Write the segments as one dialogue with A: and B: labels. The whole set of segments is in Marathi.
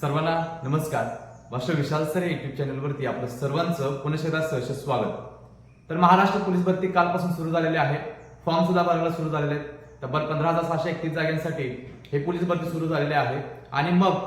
A: सर्वांना नमस्कार. भाषा विशाल सर युट्यूब चॅनलवरती आपलं सर्वांचं पुणे एकदा सहर्ष स्वागत. तर महाराष्ट्र पोलीस भरती कालपासून सुरू झालेले आहे. फॉर्म सुद्धा भरायला सुरू झालेले आहेत. तब्बल पंधरा हजार सहाशे एकतीस जागांसाठी हे पोलीस भरती सुरू झालेले आहे. आणि मग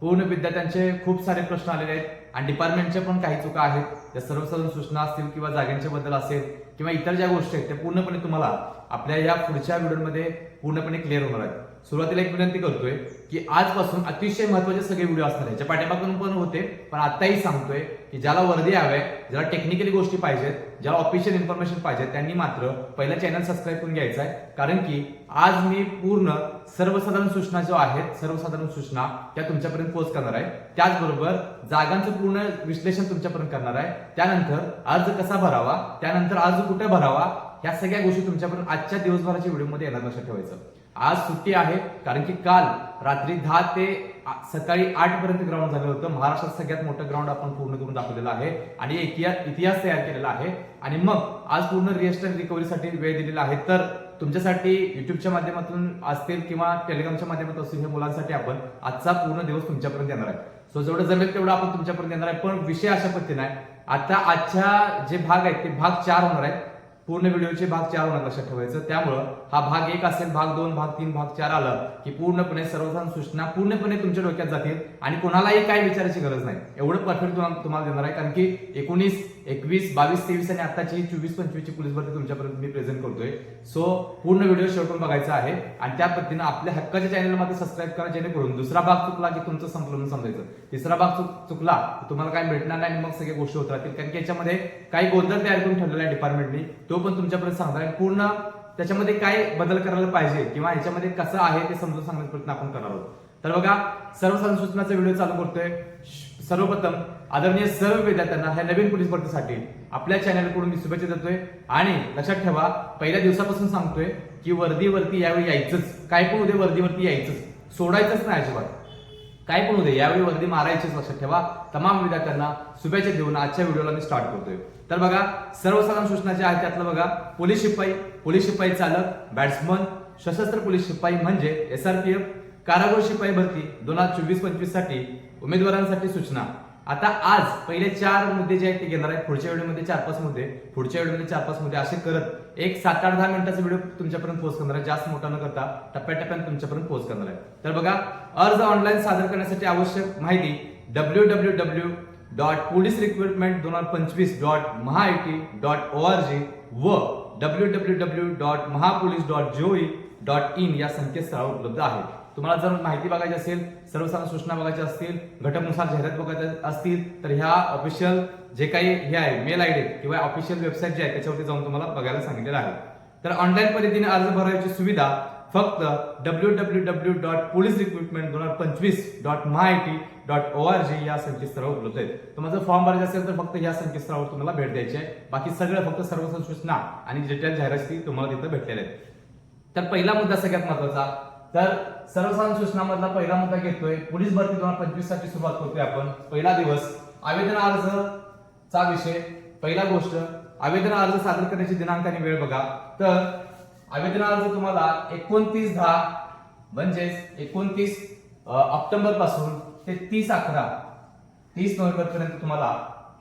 A: पूर्ण विद्यार्थ्यांचे खूप सारे प्रश्न आलेले आहेत. आणि डिपार्टमेंटचे पण काही चुका आहेत. त्या सर्वसाधारण सूचना असतील किंवा जागांच्या बद्दल असेल किंवा इतर ज्या गोष्टी आहेत त्या पूर्णपणे तुम्हाला आपल्या या पुढच्या व्हिडिओमध्ये पूर्णपणे क्लिअर होणार आहेत. सुरुवातीला एक विनंती करतोय की आजपासून अतिशय महत्त्वाचे सगळे व्हिडिओ असणार याच्या ज्या पाठीमागून पण होते पण आताही सांगतोय की ज्याला वर्दी हवे ज्याला टेक्निकली गोष्टी पाहिजेत ज्याला ऑफिशियल इन्फॉर्मेशन पाहिजे त्यांनी मात्र पहिला चॅनल सबस्क्राईब करून घ्यायचा आहे. कारण की आज मी पूर्ण सर्वसाधारण सूचना ज्या आहेत सर्वसाधारण सूचना त्या तुमच्यापर्यंत पोहोच करणार आहे. त्याचबरोबर जागांचं पूर्ण विश्लेषण तुमच्यापर्यंत करणार आहे. त्यानंतर अर्ज कसा भरावा त्यानंतर अर्ज कुठे भरावा या सगळ्या गोष्टी तुमच्यापर्यंत आजच्या दिवसभराच्या व्हिडिओमध्ये येणार लक्षात ठेवायचं. आज सुट्टी आहे कारण की काल रात्री दहा ते सकाळी आठ पर्यंत ग्राउंड झालं होतं. महाराष्ट्रात सगळ्यात मोठं ग्राउंड आपण पूर्ण करून दाखवलेलं आहे आणि इतिहास इतिहास तयार केलेला आहे. आणि मग आज पूर्ण रिएस्टर रिकव्हरीसाठी वेळ दिलेला आहे. तर तुमच्यासाठी युट्यूबच्या माध्यमातून असतील किंवा टेलिग्रामच्या माध्यमातून असतील हे मुलांसाठी आपण आजचा पूर्ण दिवस तुमच्यापर्यंत येणार आहे. सो जेवढं जमेल तेवढं आपण तुमच्यापर्यंत येणार आहे. पण विषय अशा पद्धतीने आहे. आता आजच्या जे भाग आहेत ते भाग चार होणार आहेत. पूर्ण व्हिडिओचे भाग चार होणार लक्षात ठेवायचं. त्यामुळं हा भाग एक असेल भाग दोन भाग तीन भाग चार आला की पूर्णपणे सर्वसाधारण सूचना पूर्णपणे तुमच्या डोक्यात जातील आणि कोणालाही काय विचारायची गरज नाही. एवढं परफेक्ट तुम्हाला तुम्हाला देणार आहे. कारण की एकोणीस एकवीस बावीस तेवीस आणि आताची चोवीस पंचवीसची पोलीस भरती तुमच्यापर्यंत मी प्रेझेंट करतोय. सो पूर्ण व्हिडिओ शेवटून बघायचा आहे आणि त्या पद्धतीनं आपल्या हक्काच्या चॅनलमध्ये सबस्क्राईब करा जेणेकरून दुसरा भाग चुकला की तुमचं संपलं समजायचं. तिसरा भाग चुकला तुम्हाला काय भेटणार नाही आणि मग सगळ्या गोष्टी होत राहतील. कारण की याच्यामध्ये काही गोंधळ तयार करून ठेवलेला आहे डिपार्टमेंटनी तो पण तुमच्यापर्यंत सांगणार आहे. पूर्ण त्याच्यामध्ये काय बदल करायला पाहिजे किंवा याच्यामध्ये कसं आहे ते समजून सांगण्याचा प्रयत्न आपण करणार आहोत. तर बघा सर्वसाधारण सूचनाचा व्हिडिओ चालू करतोय. सर्वप्रथम आदरणीय सर्व विद्यार्थ्यांना ह्या नवीन पोलीस भरतीसाठी आपल्या चॅनलकडून मी शुभेच्छा देतोय. आणि लक्षात ठेवा पहिल्या दिवसापासून सांगतोय की वर्दीवरती यावेळी यायचंच. काय पण उद्या वर्दीवरती यायचंच. सोडायचंच नाही अजिबात. काय पण उद्या यावेळी वर्दी मारायचीच लक्षात ठेवा. तमाम विद्यार्थ्यांना शुभेच्छा देऊन आजच्या व्हिडिओला मी स्टार्ट करतोय. तर बघा सर्वसाधारण सूचना ज्या आहेत त्यातलं बघा. पोलीस शिपाई पोलीस शिपाई चालक बॅट्समन सशस्त्र पोलीस शिपाई म्हणजे एसआरपीएफ कारागृह शिपाई भरती दोन हजार चोवीस पंचवीससाठी उमेदवारांसाठी सूचना. आता आज पहिले चार मुद्दे जे आहेत ते घेणार आहेत पुढच्या व्हिडिओमध्ये चार पाच मुद्दे. पुढच्या व्हिडिओमध्ये चार पाच मुद्दे असे करत एक सात आठ दहा मिनिटाचा व्हिडिओ तुमच्यापर्यंत पोस्ट करणार आहे. जास्त मोठा न करता टप्प्याटप्प्याने तुमच्यापर्यंत पोस्ट करणार आहे. तर बघा अर्ज ऑनलाईन सादर करण्यासाठी आवश्यक माहिती W W W dot police recruitment दोन हजार पंचवीस dot MahaIT dot O R G व W W W dot Mahapolice dot gov dot in या संकेतस्थळावर उपलब्ध आहे. तुम्हाला जर माहिती बघायची असेल सर्वसाधारण सूचना बघायच्या असतील घटकनुसार जाहिरात बघायच्या असतील तर ह्या ऑफिशियल जे काही हे आहे मेल आय डी किंवा ऑफिशियल वेबसाईट जे आहे त्याच्यावरती जाऊन तुम्हाला बघायला सांगितलेलं आहे. तर ऑनलाईन पद्धतीने अर्ज भरायची सुविधा फक्त W W W dot police recruitment दोन हजार पंचवीस dot MahaIT dot O R G या संकेतस्थळावर उपलब्ध आहेत. तुम्हाला जर फॉर्म भरायचा असेल तर फक्त या संकेतस्थळावर तुम्हाला भेट द्यायची आहे. बाकी सगळं फक्त सर्व सूचना आणि डिटेल जाहिराती तुम्हाला तिथं भेटलेल्या आहेत. तर पहिला मुद्दा सगळ्यात महत्त्वाचा तर सर्वसाधारण सूचनामधला पहिला मुद्दा घेतोय. पोलीस भरती दोन हजार पंचवीससाठी सुरुवात करतोय आपण. पहिला दिवस आवेदन अर्ज चा विषय पहिला गोष्ट आवेदन अर्ज सादर करण्याची दिनांक आणि वेळ बघा. तर आवेदन अर्ज तुम्हाला एकोणतीस दहा म्हणजेच एकोणतीस ऑक्टोबरपासून ते तीस अकरा तीस नोव्हेंबर पर्यंत तुम्हाला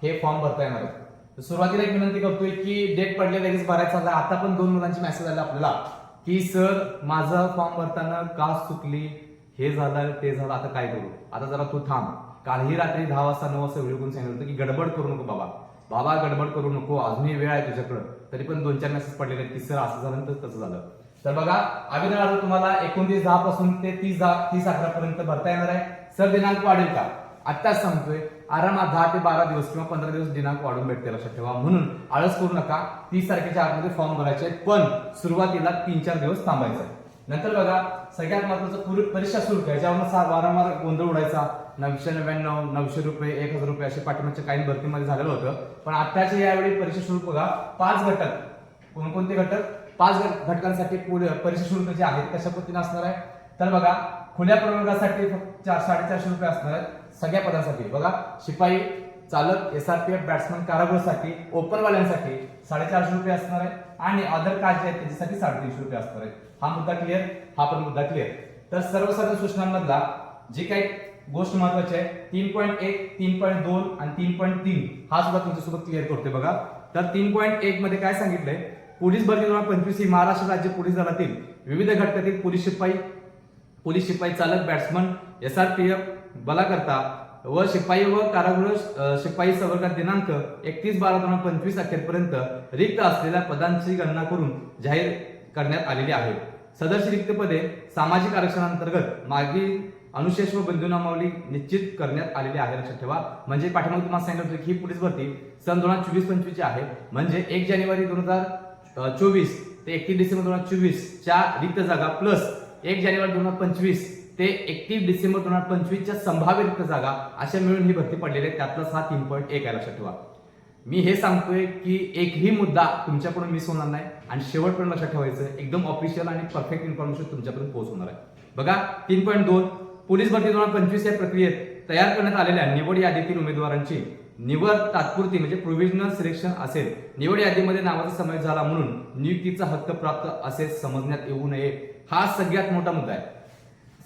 A: हे फॉर्म भरता येणार आहे. सुरुवातीला एक विनंती करतोय की डेट पडले लगेच भरायचा आता पण दोन मुलांची मेसेज आला आपल्याला. की सर माझा फॉर्म भरताना कास चुकली हे झालं ते झालं आता काय करू? आता जरा तू थांब. कालही रात्री दहा वाजता नऊ वाजता व्हिडिओ करून सांगितलं होतं की गडबड करू नको बाबा. बाबा गडबड करू नको. अजूनही वेळ आहे तुझ्याकडं. तरी पण दोन चार मेसेज पडलेले आहेत की सर असं झालं तर तसं झालं. तर बघा आवेदन तुम्हाला. एकोणतीस दहा पासून ते तीस दहा तीस अकरा पर्यंत भरता येणार आहे. सर दिनांक वाढेल का? आत्ताच सांगतोय आरामात दहा ते बारा दिवस किंवा पंधरा दिवस दिनांक वाढून भेटते लक्षात ठेवा. म्हणून आळस करू नका तीस तारखेच्या आतमध्ये फॉर्म भरायचे आहेत, पण सुरुवातीला तीन चार दिवस थांबायचं. नंतर बघा सगळ्यात महत्वाचं पूर्वी परीक्षा शुल्क आहे ज्यावर सा- वारंवार गोंधळ उडायचा नऊशे नव्याण्णव नऊशे रुपये एक हजार रुपये असे पाठिंबाच्या काही भरतीमध्ये झालेलं होतं. पण आत्ताच्या यावेळी परीक्षा शुल्क बघा पाच घटक. कोणकोणते घटक? पाच घटकांसाठी पुढे परीक्षा शुल्क म्हणजे जे आहे कशा पद्धतीने असणार आहे? तर बघा खुल्या प्रवर्गासाठी फक्त चार साडेचारशे रुपये असणार आहेत. सगळ्या पदांसाठी. बघा शिपाई चालक एफ बॅट्समन कारागृहसाठी ओपनवाल्यांसाठी साडेचारशे रुपये असणार आहे. आणि अदर कास्ट जे आहेत त्याच्यासाठी साडेतीनशे रुपये असणार आहे. हा मुद्दा क्लिअर हा पण मुद्दा क्लिअर तर सर्वसाधारण सूचनांमधला जे काही गोष्ट महत्वाची आहे तीन पॉईंट एक तीन पॉईंट दोन आणि तीन पॉईंट तीन हा सुद्धा तुमच्यासोबत क्लिअर करतोय बघा. तर तीन पॉईंट एक मध्ये काय सांगितलंय? पोलीस भरती दोन हजार पंचवीस ही महाराष्ट्र राज्य पोलीस दलातील विविध घटकातील पोलीस शिपाई पोलीस शिपाई चालक bandsman S R P F बलाकर्ता व शिपाई व कारागृह शिपाई संवर्गात दिनांक एकतीस बारा दोन हजार पंचवीस अखेरपर्यंत रिक्त असलेल्या पदांची गणना करून जाहीर करण्यात आलेली आहे. सदस्य रिक्त पदे सामाजिक आरक्षणांतर्गत मागील अनुशेष व बंधुनामावली निश्चित करण्यात आलेली आहे. लक्षात ठेवा. म्हणजे पाठीमागे तुम्हाला सांगितलं होतं की ही पोलीस भरती सन दोन हजार चोवीस पंचवीसची आहे. म्हणजे एक जानेवारी दोन हजार चोवीस ते एकतीस डिसेंबर दोन हजार चोवीस च्या रिक्त जागा प्लस एक जानेवारी दोन हजार पंचवीस ते एकतीस डिसेंबर दोन हजार पंचवीसच्या संभाव्य रिक्त जागा अशा मिळून ही भरती पडलेली आहे. त्यातलाच हा तीन पॉईंट एक आहे लक्षात ठेवा. मी हे सांगतोय की एकही मुद्दा तुमच्याकडून मिस होणार नाही आणि शेवटपर्यंत लक्षात ठेवायचं एकदम ऑफिशियल आणि परफेक्ट इन्फॉर्मेशन तुमच्यापर्यंत पोहोचवणार आहे. बघा तीन पॉईंट दोन पोलीस भरती दोन हजार पंचवीस या प्रक्रियेत तयार करण्यात आलेल्या निवड यादीतील उमेदवारांची निवड तात्पुरती म्हणजे प्रोव्हिजनल सिलेक्शन असेल. निवड यादीमध्ये नावाचा समावेश झाला म्हणून नियुक्तीचा हक्क प्राप्त असे समजण्यात येऊ नये. हा सगळ्यात मोठा मुद्दा आहे.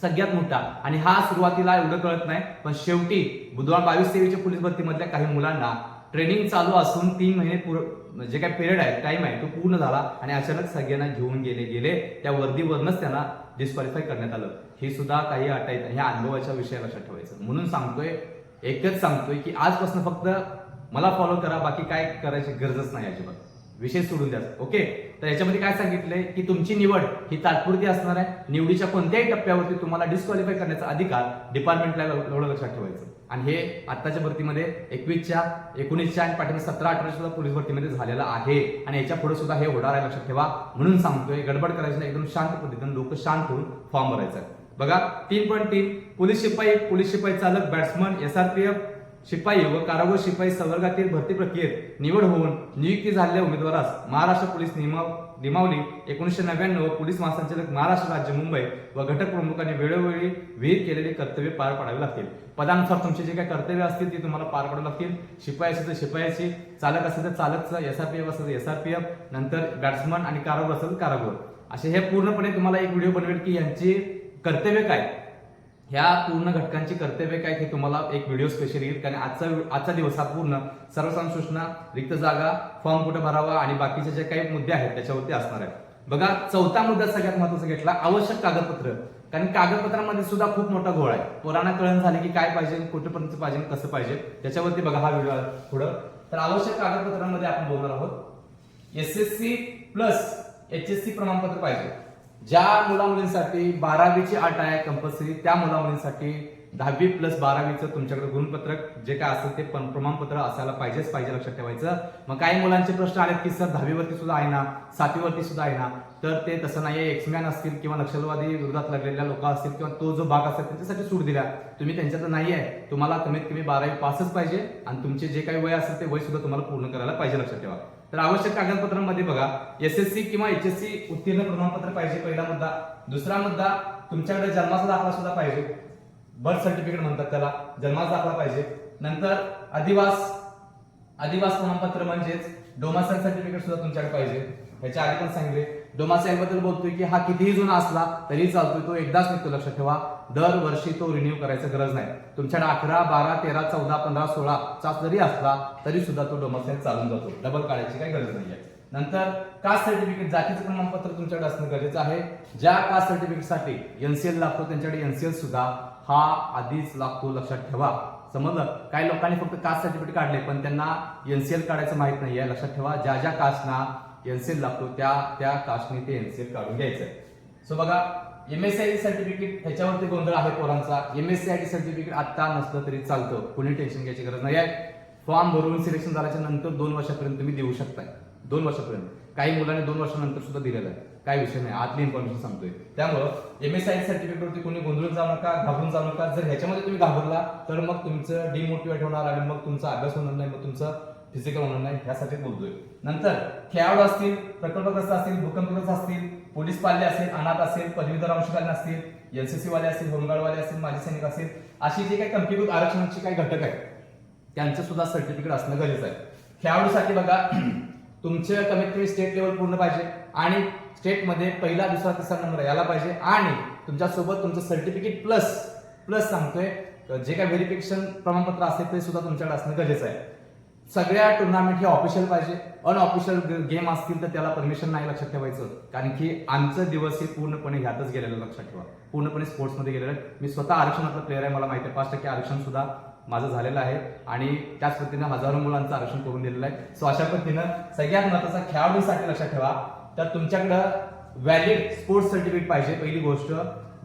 A: सगळ्यात मोठा. आणि हा सुरुवातीला एवढं कळत नाही पण शेवटी बुधवार बावीस तेवीसच्या पोलीस भरतीमधल्या काही मुलांना ट्रेनिंग चालू असून तीन महिने पूर जे काय पिरियड आहे टाइम आहे तो पूर्ण झाला आणि अचानक सगळ्यांना घेऊन गेले गेले. त्या वर्दीवरनच त्यांना डिस्क्वालिफाय करण्यात आलं. हे सुद्धा काही अट ह्या अनुभवाच्या विषय लक्षात ठेवायचं. म्हणून सांगतोय एकच सांगतोय की आजपासून फक्त मला फॉलो करा बाकी काय करायची गरजच नाही अजिबात. विषय सोडून द्या. ओके तर याच्यामध्ये काय सांगितलंय की तुमची निवड ही तात्पुरती असणार आहे. निवडीच्या कोणत्याही टप्प्यावरती तुम्हाला डिस्क्वालिफाय करण्याचा अधिकार डिपार्टमेंटला एवढं लक्षात ठेवायचं. आणि हे आत्ताच्या भरतीमध्ये एकवीसच्या एकोणीसच्या आणि पाठीमध्ये सतरा अठरा सुद्धा पोलीस भरतीमध्ये झालेलं आहे. आणि याच्यापुढे सुद्धा हे होणार आहे लक्षात ठेवा. म्हणून सांगतोय गडबड करायचं एकदम शांत पद्धतीने लोक शांत होऊन फॉर्म भरायचा आहे. बघा तीन पॉईंट तीन. पोलीस शिपाई पोलीस शिपाई चालक बॅट्समन एसआरपीएफ शिपाई व कारागृह शिपाई संवर्गातील भरती प्रक्रियेत निवड होऊन नियुक्ती झालेल्या उमेदवारास महाराष्ट्र पोलीस नियमाव नियमावली एकोणीसशे नव्याण्णव पोलीस महासंचालक महाराष्ट्र राज्य मुंबई व घटक प्रमुखांनी वेळोवेळी विहीर केलेली कर्तव्य पार पाडावी लागतील. पदानुसार तुमचे जे काही कर्तव्य असतील ते तुम्हाला पार पाडावी लागतील. शिपाई असेल तर शिपायाची चालक असेल तर चालकचं एफ असेल तर एसआरपीएफ नंतर बॅट्समन आणि कारागृह असेल तर कारागृह. असे हे पूर्णपणे तुम्हाला एक व्हिडिओ बनवेल की यांची कर्तव्य काय? ह्या पूर्ण घटकांची कर्तव्य काय हे तुम्हाला एक व्हिडिओ स्पेशल येईल. कारण आजचा आजचा दिवस हा पूर्ण सर्वसाम सूचना रिक्त जागा फॉर्म कुठे भरावा आणि बाकीचे जे काही मुद्दे आहेत त्याच्यावरती असणार आहे बघा चौथा मुद्दा सगळ्यात महत्त्वाचा घेतला आवश्यक कागदपत्र. कारण कागदपत्रांमध्ये सुद्धा खूप मोठा घोळ आहे. पोरांना कळण झाले की काय पाहिजे कुठेपर्यंत पाहिजे कसं पाहिजे त्याच्यावरती बघा हा व्हिडिओ पुढं. तर आवश्यक कागदपत्रांमध्ये आपण बोलणार आहोत. S S C plus H S C प्रमाणपत्र पाहिजे. ज्या मुला मुलींसाठी बारावीची अट आहे कंपल्सरी त्या मुला मुलींसाठी दहावी प्लस बारावीचं तुमच्याकडे गुणपत्रक जे काय असेल ते पण प्रमाणपत्र असायला पाहिजेच पाहिजे लक्षात ठेवायचं. मग काही मुलांचे प्रश्न आलेत की सर दहावीवरती सुद्धा आहे ना? सातवीवरती सुद्धा आहे ना? तर ते तसं नाहीये एक्समॅन असतील किंवा नक्षलवादी विरोधात लागलेल्या लोक असतील किंवा तो जो भाग असेल त्यांच्यासाठी सूट दिल्या. तुम्ही त्यांच्यात नाही आहे तुम्हाला कमीत कमी बारावी पासच पाहिजे आणि तुमचे जे काही वय असेल ते वय सुद्धा तुम्हाला पूर्ण करायला पाहिजे लक्षात ठेवा. तर आवश्यक कागदपत्रांमध्ये बघा एस एस सी किंवा एच एस सी उत्तीर्ण प्रमाणपत्र पाहिजे पहिला मुद्दा. दुसरा मुद्दा तुमच्याकडे जन्माचा दाखला सुद्धा पाहिजे. बर्थ सर्टिफिकेट म्हणतात त्याला जन्माचा दाखला पाहिजे. नंतर अधिवास अधिवास प्रमाणपत्र म्हणजेच डोमासाईल सर्टिफिकेट सुद्धा तुमच्याकडे पाहिजे. ह्याच्या आधी पण सांगितले. डोमासाईल बद्दल बोलतोय की हा कितीही जुना असला तरी चालतोय तो एकदाच निघतो लक्षात ठेवा. दरवर्षी तो रिन्यू करायचं गरज नाही. तुमच्याकडे अकरा बारा तेरा चौदा पंधरा सोळा चा जरी असला तरी सुद्धा तो डोमासाईल चालून जातो. डबल काढायची काही गरज नाहीये. नंतर कास्ट सर्टिफिकेट जातीचं प्रमाणपत्र तुमच्याकडे असणं गरजेचं आहे. ज्या कास्ट सर्टिफिकेटसाठी एनसीएल लागतो त्यांच्याकडे एनसीएल सुद्धा हा आधीच लागतो लक्षात ठेवा. समजलं? काही लोकांनी फक्त कास्ट सर्टिफिकेट काढले पण त्यांना एनसीएल काढायचं माहीत नाहीये लक्षात ठेवा. ज्या ज्या कास्टना एनसीएल लागतो त्या त्या कास्टने ते एनसीएल काढून घ्यायचं सो बघा एम एस सी सर्टिफिकेट ह्याच्यावरती गोंधळ आहे पोरांचा. एम एस सी सर्टिफिकेट आता नसलं तरी चालतं. कोणी टेन्शन घ्यायची गरज नाही आहे. फॉर्म भरून सिलेक्शन झाल्याच्यानंतर दोन वर्षापर्यंत तुम्ही देऊ शकताय. दोन वर्षापर्यंत. काही मुलांनी दोन वर्षानंतर सुद्धा दिलेलं आहे. काय विषय नाही. आतली इन्फॉर्मेशन सांगतोय. त्यामुळं एम एस आय सर्टिफिकेटवरती कोणी गोंधळून जाऊ नका घाबरून जाऊ नका. जर ह्याच्यामध्ये तुम्ही घाबरला तर मग तुमचं डिमोटिवेट होणार आणि मग तुमचा अभ्यास होणार नाही. मग तुमचं फिजिकल होणार नाही ह्यासाठी बोलतोय. नंतर खेळाडू असतील प्रकल्पग्रस्त असतील भूकंपग्रस्त असतील पोलीस पाल्य असेल अनाथ असेल पदवीधर अंशकालीन असतील एनसीसी वाले असतील होमगार्डवाले असतील माजी सैनिक असतील अशी जे काही कम्प्युटर आरक्षणाचे काही घटक आहेत त्यांचं सुद्धा सर्टिफिकेट असणं गरजेचं आहे. खेळाडूसाठी बघा तुमचे कमीत कमी स्टेट लेवल पूर्ण पाहिजे आणि स्टेटमध्ये पहिला दुसरा तिसरा नंबर यायला पाहिजे आणि तुमच्यासोबत तुमचं सर्टिफिकेट प्लस प्लस सांगतोय जे काही व्हेरिफिकेशन प्रमाणपत्र असेल ते सुद्धा तुमच्याकडे असणं गरजेचं आहे. सगळ्या टुर्नामेंट हे ऑफिशियल पाहिजे. अनऑफिशियल गेम असतील तर त्याला परमिशन नाही लक्षात ठेवायचं. कारण की आमचं दिवस हे पूर्णपणे ह्यातच गेलेलं लक्षात ठेवा. पूर्णपणे स्पोर्ट्समध्ये गेलेलं आहे. मी स्वतः आरक्षणातला प्लेअर आहे. मला माहिती आहे पाच टक्के आरक्षण सुद्धा माझं झालेलं आहे. आणि त्याच पद्धतीनं हजारो मुलांचं आरक्षण करून दिलेलं आहे. सो अशा पद्धतीनं सगळ्यात महत्त्वाचा खेळाडूसाठी लक्षात ठेवा. तर तुमच्याकडं व्हॅलिड स्पोर्ट्स सर्टिफिकेट पाहिजे. पहिली गोष्ट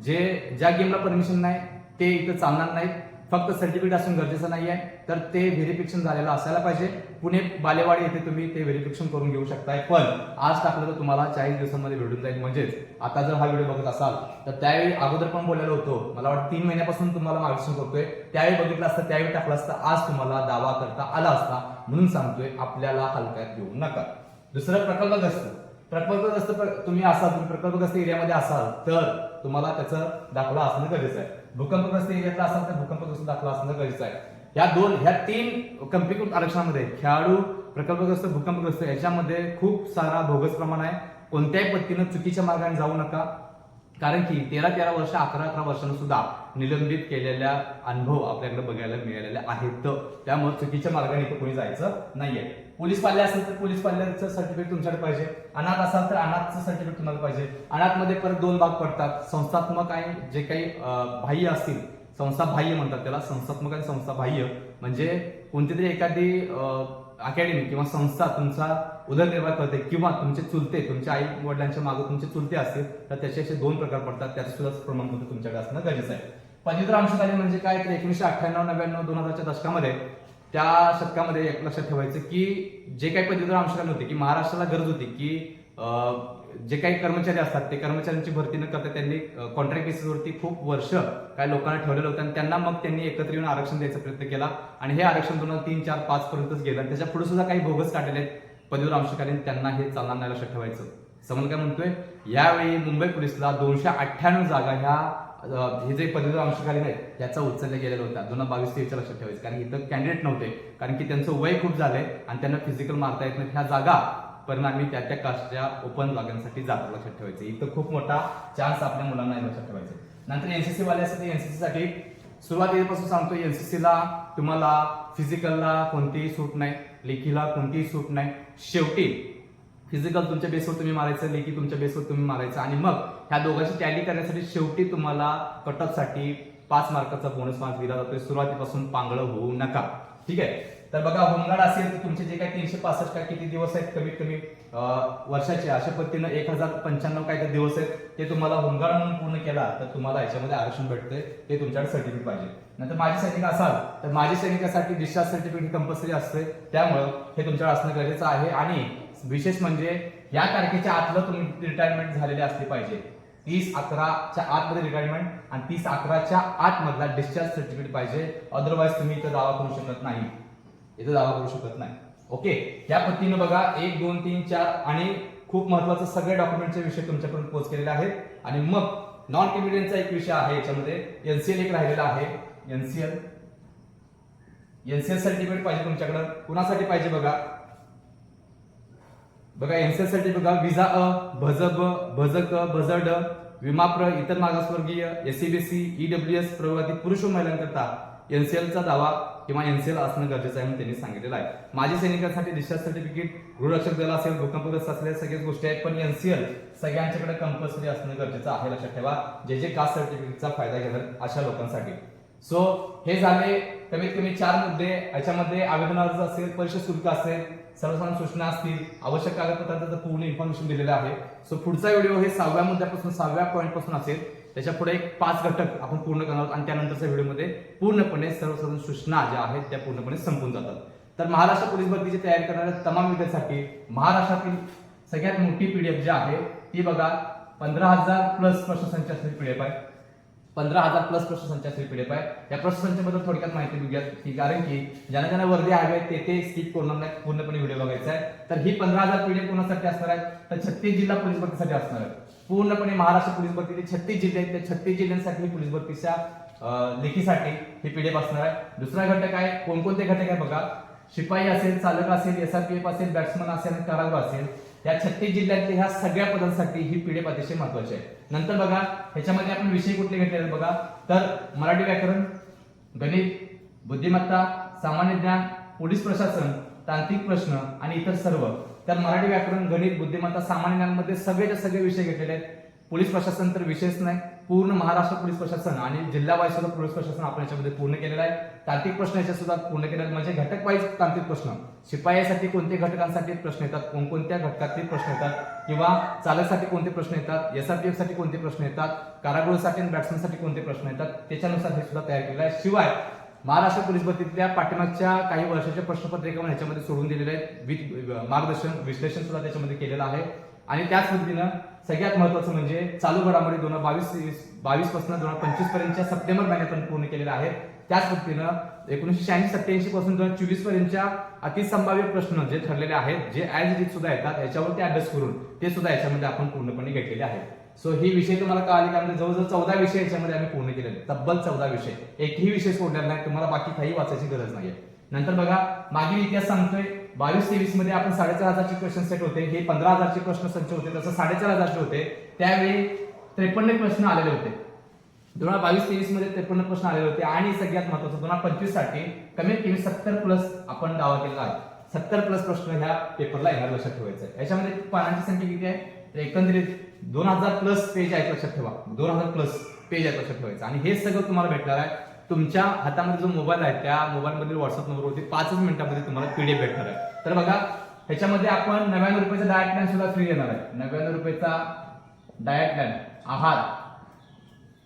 A: जे ज्या गेमला परमिशन नाही ते इथं चालणार नाही फक्त सर्टिफिकेट असणं गरजेचं नाही आहे तर ते व्हेरिफिकेशन झालेलं असायला पाहिजे. पुणे बालेवाडी येथे तुम्ही ते व्हेरिफिकेशन करून घेऊ शकताय. पण आज टाकलं तर तुम्हाला चाळीस दिवसांमध्ये भेटून जाईल. म्हणजेच आता जर हा व्हिडिओ बघत असाल तर त्यावेळी अगोदर पण बोललेलो होतो. मला वाटतं तीन महिन्यापासून तुम्हाला मार्गदर्शन करतोय. त्यावेळी बघितलं असतं त्यावेळी टाकलं असतं. आज तुम्हाला दावा करता आला असता म्हणून सांगतोय आपल्याला हलक्यात घेऊ नका. दुसरं प्रकल्पग्रस्त. प्रकल्पग्रस्त प्र- तुम्ही असाल तुम्ही प्रकल्पग्रस्त एरियामध्ये असाल तर तुम्हाला त्याचं दाखला असणं गरजेचं आहे. भूकंपग्रस्त एरियातला असाल तर भूकंपग्रस्त दाखला असणं गरजेचं आहे. या दोन ह्या तीन कंपीकृत आरक्षणामध्ये खेळाडू प्रकल्पग्रस्त भूकंपग्रस्त याच्यामध्ये खूप सारा भोगस प्रमाण आहे. कोणत्याही पद्धतीनं चुकीच्या मार्गाने जाऊ नका. कारण की तेरा तेरा वर्ष अकरा अकरा वर्षांना सुद्धा निलंबित केलेल्या अनुभव आपल्याकडे बघायला मिळालेले आहेत. त्यामुळे चुकीच्या मार्गाने इथं कोणी जायचं नाहीये. पोलीस पाल्ले असेल तर पोलीस पाल्याचं सर्टिफिकेट तुमच्याकडे पाहिजे. अनाथ असाल तर अनाथचं सर्टिफिकेट तुम्हाला पाहिजे. अनाथमध्ये परत दोन भाग पडतात. संस्थात्मक आणि जे काही बाह्य असतील संस्था बाह्य म्हणतात त्याला. संस्थात्मक आणि संस्था बाह्य. म्हणजे कोणती तरी एखादी अकॅडमी किंवा संस्था तुमचा उदरनिर्वाह करते किंवा तुमचे चुलते तुमच्या आई वडिलांच्या मागे तुमचे चुलते असतील तर त्याचे असे दोन प्रकार पडतात. त्याचं सुद्धा प्रमाणपत्र तुमच्याकडे असणं गरजेचं आहे. पदवीधर अंशकालीन म्हणजे काय? तर एकोणीशे अठ्ठ्याण्णव नव्याण्णव दोन हजारच्या दशकामध्ये त्या शतकामध्ये एक लक्षात ठेवायचं की जे काही पदवीधर अंशकालीन होते की महाराष्ट्राला गरज होती की जे काही कर्मचारी असतात ते कर्मचाऱ्यांची भरती न करता त्यांनी कॉन्ट्रॅक्ट बेसिसवरती खूप वर्ष काही लोकांना ठेवलेलं होतं आणि त्यांना मग त्यांनी एकत्र येऊन आरक्षण द्यायचा प्रयत्न केला आणि हे आरक्षण दोन हजार तीन चार पाच पर्यंतच गेलं आणि त्याच्या पुढे सुद्धा काही भोगस काढलेले आहेत. पदवीधर अंशकालीन त्यांना हे चालणार नाही लक्षात ठेवायचं. समज काय म्हणतोय? यावेळी मुंबई पोलिसला दोनशे अठ्ठ्याण्णव जागा ह्या हे जे पदवीधर अंशकालीन आहेत याचा उचलल्या गेलेला होता. दोन हजार बावीस तेवीसच्या लक्षात ठेवायचं. कारण इथं कॅन्डिडेट नव्हते. कारण की त्यांचं वय खूप झालंय आणि त्यांना फिजिकल मारता येत नाही ह्या जागा परिणामी त्या त्या कास्टच्या ओपन जागांसाठी जागा लक्षात ठेवायचं. इथं खूप मोठा चान्स आपल्या मुलांना लक्षात ठेवायचं. नंतर एनसीसी वाले असतात एनसीसी साठी. सुरुवातीपासून सांगतो एनसीसीला तुम्हाला फिजिकलला कोणतीही सूट नाही लेखीला कोणतीही सूट नाही. शेवटी फिजिकल तुमच्या बेसवर तुम्ही मारायचं लेखी तुमच्या बेसवर तुम्ही मारायचं. आणि मग ह्या दोघांची टॅली करण्यासाठी शेवटी तुम्हाला कटअपसाठी पाच मार्काचा बोनस मार्क दिला जातोय. सुरुवातीपासून पांगळं होऊ नका. ठीक आहे? तर बघा होमगार्ड असेल तर तुमचे जे काही तीनशे पासष्ट काय किती दिवस आहेत? कमीत कमी वर्षाचे. अशा पद्धतीनं एक हजार पंच्याण्णव काय ते दिवस आहेत. ते तुम्हाला होमगार्ड म्हणून पूर्ण केला तर तुम्हाला याच्यामध्ये आरक्षण भेटते ते तुमच्याकडे सर्टिफिकेट पाहिजे. नंतर माझी सैनिक असाल तर माजी सैनिकासाठी डिस्चार्ज सर्टिफिकेट कंपल्सरी असते त्यामुळं हे तुमच्याकडे असणं गरजेचं आहे. आणि विशेष म्हणजे या तारखेच्या आतलं तुम्ही रिटायरमेंट झालेले असले पाहिजे. तीस अकराच्या आतमध्ये रिटायरमेंट आणि तीस अकराच्या आतमधला डिस्चार्ज सर्टिफिकेट पाहिजे. अदरवाईज तुम्ही इथं दावा करू शकत नाही. इथं दावा करू शकत नाही. ओके या पद्धतीनं बघा एक दोन तीन चार आणि खूप महत्वाचं सगळे डॉक्युमेंटचे विषय तुमच्याकडून पोच केलेले आहेत. आणि मग नॉन टिमिडियनचा एक विषय आहे याच्यामध्ये. एनसीएल एक राहिलेला आहे. एनसीएल एनसीएल सर्टिफिकेट पाहिजे तुमच्याकडं. कुणासाठी पाहिजे बघा? बघा एनसीएलसाठी बघा विजा अ भजब भजक ड विमाप्र इतर मागासवर्गीय एससीबीसी ईडब्ल्यू एस प्रवर्गातील पुरुष व महिलांकरता एनसीएलचा दावा किंवा एनसीएल असणं गरजेचं आहे म्हणून त्यांनी सांगितलेलं आहे. माजी सैनिकांसाठी डिस्चार्ज सर्टिफिकेट गृहरक्षक दल असेल भूकंपग्रस्त असलेल्या सगळ्याच गोष्टी आहेत पण एनसीएल सगळ्यांच्याकडे कंपल्सरी असणं गरजेचं आहे. लक्षात ठेवा जे जे कास्ट सर्टिफिकेटचा फायदा घेणार अशा लोकांसाठी. सो हे झाले. कमीत कमी चार मुद्दे. याच्यामध्ये आवेदन अर्ज असेल परिषद शुल्क असेल सर्वसाधारण सूचना असतील आवश्यक कागदपत्रांचं पूर्ण इन्फॉर्मेशन दिलेलं आहे. सो पुढचा व्हिडिओ हे सहाव्या मुद्द्यापासून सहाव्या पॉईंटपासून असेल. त्याच्या पुढे एक पाच घटक आपण पूर्ण करणार आहोत. आणि त्यानंतरच्या व्हिडिओमध्ये पूर्णपणे सर्वसाधारण सूचना ज्या आहेत त्या पूर्णपणे संपून जातात. तर महाराष्ट्र पोलीस भरतीची तयारी करणाऱ्या तमाम विद्यार्थ्यांसाठी महाराष्ट्रातील सगळ्यात मोठी पीडीएफ जी आहे ती बघा पंधरा हजार प्लस प्रश्नसंच असलेली पीडीएफ आहे. पंधरा हजार प्लस प्रश्नसंच असलेली पीडीएफ आहे या प्रश्नसंचाबद्दल थोडक्यात माहिती घेऊयात की कारण की ज्यांना ज्यांना वर्दी हवे आहेत ते ते स्किप करणार नाही पूर्णपणे व्हिडिओ बघायचा आहे. तर ही पंधरा हजार पीडीएफ कोणासाठी असणार आहे तर छत्तीस जिल्हा पोलीस भरतीसाठी असणार आहे पूर्णपणे महाराष्ट्र पोलीस भरतीचे छत्तीस जिल्हे आहेत त्या छत्तीस जिल्ह्यांसाठी ही पोलीस भरतीच्या लेखीसाठी ही पीडीएफ असणार आहे. दुसरा घटक आहे कोणकोणते घटक आहे बघा? शिपाई असेल चालक असेल एसआरपीएफ असेल बॅट्समन असेल आणि कारागृह असेल. या छत्तीस जिल्ह्यातल्या ह्या सगळ्या पदांसाठी ही पीडीएफ अतिशय महत्वाची आहे. नंतर बघा ह्याच्यामध्ये आपण विषय कुठले घेतलेले बघा? तर मराठी व्याकरण गणित बुद्धिमत्ता सामान्य ज्ञान पोलीस प्रशासन तांत्रिक प्रश्न आणि इतर सर्व. तर मराठी व्याकरण गणित बुद्धिमत्ता सामान्य ज्ञानमध्ये सगळेच्या सगळे विषय घेतलेले आहेत. पोलीस प्रशासन तर विषयच नाही. पूर्ण महाराष्ट्र पोलीस प्रशासन आणि जिल्हा वाईज सुद्धा पोलीस प्रशासन आपण याच्यामध्ये पूर्ण केलेलं आहे. तांत्रिक प्रश्न याच्या सुद्धा पूर्ण केलेला आहेत. म्हणजे घटक वाईज तांत्रिक प्रश्न. शिपायासाठी कोणते घटकांसाठी प्रश्न येतात? कोणकोणत्या घटकातील प्रश्न येतात? किंवा चालकसाठी कोणते प्रश्न येतात? एसआरपीएफसाठी कोणते प्रश्न येतात? कारागृहासाठी आणि बॅट्समनसाठी कोणते प्रश्न येतात? त्याच्यानुसार हे सुद्धा तयार केलेलं आहे. शिवाय महाराष्ट्र पोलीस भरतीतल्या पाठीमागच्या काही वर्षाच्या प्रश्नपत्रिका पण ह्याच्यामध्ये सोडून दिलेले आहेत. विथ मार्गदर्शन विश्लेषण सुद्धा त्याच्यामध्ये केलेलं आहे. आणि त्याच पद्धतीनं सगळ्यात महत्वाचं म्हणजे चालू घडामोडी दोन हजार बावीस बावीसपासून बावीसपासून दोन हजार पंचवीस पर्यंतच्या सप्टेंबर महिन्यापर्यंत पूर्ण केलेल्या आहेत. त्याच पद्धतीनं एकोणीशे शहाऐंशी सत्याऐंशी पासून दोन हजार चोवीस पर्यंतच्या अतिसंभाव्य प्रश्न जे ठरलेले आहेत जे ॲज इट सुद्धा येतात याच्यावरती अभ्यास करून ते सुद्धा याच्यामध्ये आपण पूर्णपणे घेतलेले आहेत. सो ही विषय तुम्हाला कळाले त्यामध्ये म्हणजे जवळजवळ चौदा विषय याच्यामध्ये आम्ही पूर्ण केलेले आहेत. तब्बल चौदा विषय. एकही विषय सोडलेला नाही. तुम्हाला बाकी काही वाचायची गरज नाहीये. नंतर बघा मागील इतिहास सांगतोय. बावीस तेवीसमध्ये आपण साडेचार हजारचे क्वेश्चन सेट होते हे पंधरा हजारचे प्रश्न संच होते तसं साडेचार हजारचे होते. त्यावेळी त्रेपन्न प्रश्न आलेले होते. दोन हजार बावीस तेवीसमध्ये त्रेपन्न प्रश्न आलेले होते आणि सगळ्यात महत्वाचं दोन हजार पंचवीससाठी कमीत कमी सत्तर प्लस आपण दावा केला आहे. सत्तर प्लस प्रश्न ह्या पेपरला येणार लक्षात ठेवायचं आहे. याच्यामध्ये पानांची संख्या किती आहे? तर एकंदरीत दोन हजार प्लस पेज आहेत लक्षात ठेवा. दोन हजार प्लस पेज आहेत लक्षात ठेवायचं आणि हे सगळं तुम्हाला भेटणार आहे. तुमच्या हातामध्ये जो मोबाईल आहे त्या मोबाईलमधील व्हॉट्सअप नंबरवरती पाचच मिनिटांमध्ये तुम्हाला पीडीएफ भेटणार आहे. तर बघा ह्याच्यामध्ये आपण नव्याण्णव रुपयाचा डायट प्लॅन सुद्धा फ्री देणार आहे. नव्याण्णव रुपयाचा डायट प्लॅन आहार.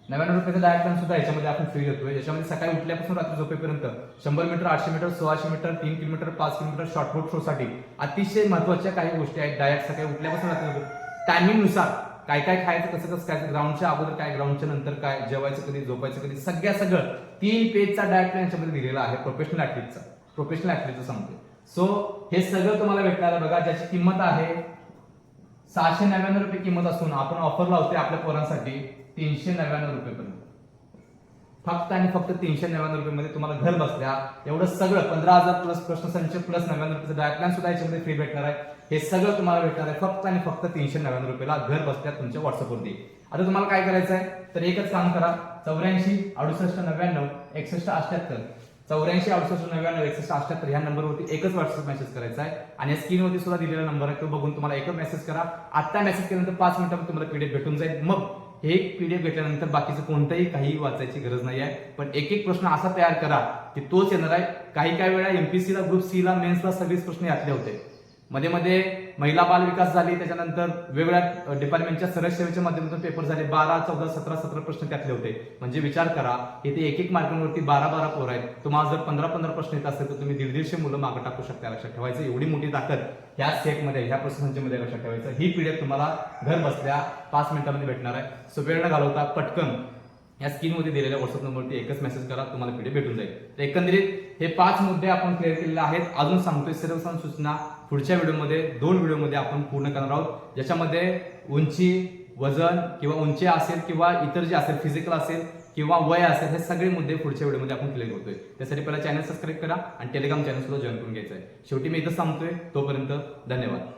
A: नव्याण्णव रुपयाचा डायट प्लॅन सुद्धा याच्यामध्ये आपण फ्री देतोय. याच्यामध्ये सकाळी उठल्यापासून रात्री झोपेपर्यंत शंभर मीटर आठशे मीटर सोळाशे मीटर तीन किलोमीटर पाच किलोमीटर शॉर्टपुट शोसाठी अतिशय महत्त्वाच्या काही गोष्टी आहेत. डायट सकाळी उठल्यापासून रात्री टायमिंगनुसार काय काय खायचं कसं कसं खायचं ग्राउंडच्या अगोदर काय ग्राउंडच्या नंतर काय जेवायचं कधी झोपायचं कधी सगळ्या सगळं तीन पेजचा डायट प्लॅन याच्यामध्ये दिलेला आहे प्रोफेशनल ऍथलीटचा प्रोफेशनल ऍथलीटचं सांगतो सो हे सगळं तुम्हाला भेटणार आहे बघा ज्याची किंमत आहे सहाशे नव्याण्णव रुपये किंमत असून आपण ऑफर लावतोय आपल्या पोरांसाठी तीनशे नव्याण्णव रुपयेपर्यंत. फक्त आणि फक्त तीनशे नव्याण्णव रुपये मध्ये तुम्हाला घर बसल्या एवढं सगळं पंधरा हजार प्लस प्रश्न संच प्लस नव्याण्णव रुपये डायट प्लॅन सुद्धा याच्यामध्ये फ्री भेटणार आहे. हे सगळं तुम्हाला भेटणार आहे. फक्त आणि फक्त तीनशे नव्याण्णव रुपयाला घर बसल्या तुमच्या व्हॉट्सअपवरती आता तुम्हाला काय करायचं आहे? तर एकच काम करा. चौऱ्याऐंशी अडुसष्ट नव्याण्णव एकसष्ट अठ्याहत्तर. चौऱ्याऐंशी अडुसष्ट नव्याण्णव एकसष्ट अठ्याहत्तर ह्या नंबरवरती एकच व्हॉट्सअप मेसेज करायचा आहे. आणि या स्क्रीनवरती सुद्धा दिलेला नंबर आहे. तो बघून तुम्हाला एकच मेसेज करा. आत्ता मेसेज केल्यानंतर पाच मिनिटामध्ये तुम्हाला पीडीएफ भेटून जाईल. मग हे एक पीडीएफ घेतल्यानंतर बाकीचं कोणतंही काही वाचायची गरज नाही आहे. पण एक एक प्रश्न असा तयार करा की तोच येणार आहे. काही काही वेळा एमपीसीला ग्रुप सी ला मेन्सला सगळेच प्रश्न यातले होते. मध्ये मध्ये महिला बाल विकास झाली त्याच्यानंतर वेगवेगळ्या डिपार्टमेंटच्या सरळ सेवेच्या माध्यमातून पेपर झाले. बारा चौदा सतरा सतरा प्रश्न त्यातले होते. म्हणजे विचार करा इथे एक एक मार्कांवरती बारा बारा पोर आहेत. तुम्हाला जर पंधरा पंधरा प्रश्न येत असेल तर तुम्ही दीड दीडशे मुलं मागं टाकू शकता लक्षात ठेवायचं. एवढी मोठी ताकद ह्या सेटमध्ये ह्या प्रश्नसंचमध्ये लक्षात ठेवायचं. ही पीडीएफ तुम्हाला घर बसल्या पाच मिनिटांमध्ये भेटणार आहे. सो वेळ न घालवता पटकन. या स्क्रीनमध्ये दिलेल्या व्हॉट्सअप नंबरवरती एकच मेसेज करा तुम्हाला पीडीएफ भेटून जाईल. तर एकंदरीत हे पाच मुद्दे आपण क्लिअर केलेले आहेत. अजून सांगतोय सर्व सूचना पुढच्या व्हिडिओमध्ये दोन व्हिडिओमध्ये आपण पूर्ण करणार आहोत. ज्याच्यामध्ये उंची वजन किंवा उंची असेल किंवा इतर जे असेल फिजिकल असेल किंवा वय असेल हे सगळे मुद्दे पुढच्या व्हिडिओमध्ये आपण क्लिअर करतोय. त्यासाठी पहिला चॅनल सबस्क्राईब करा आणि टेलिग्राम चॅनल सुद्धा जॉईन करून घ्यायचं आहे शेवटी मी इथं सांगतोय तोपर्यंत धन्यवाद.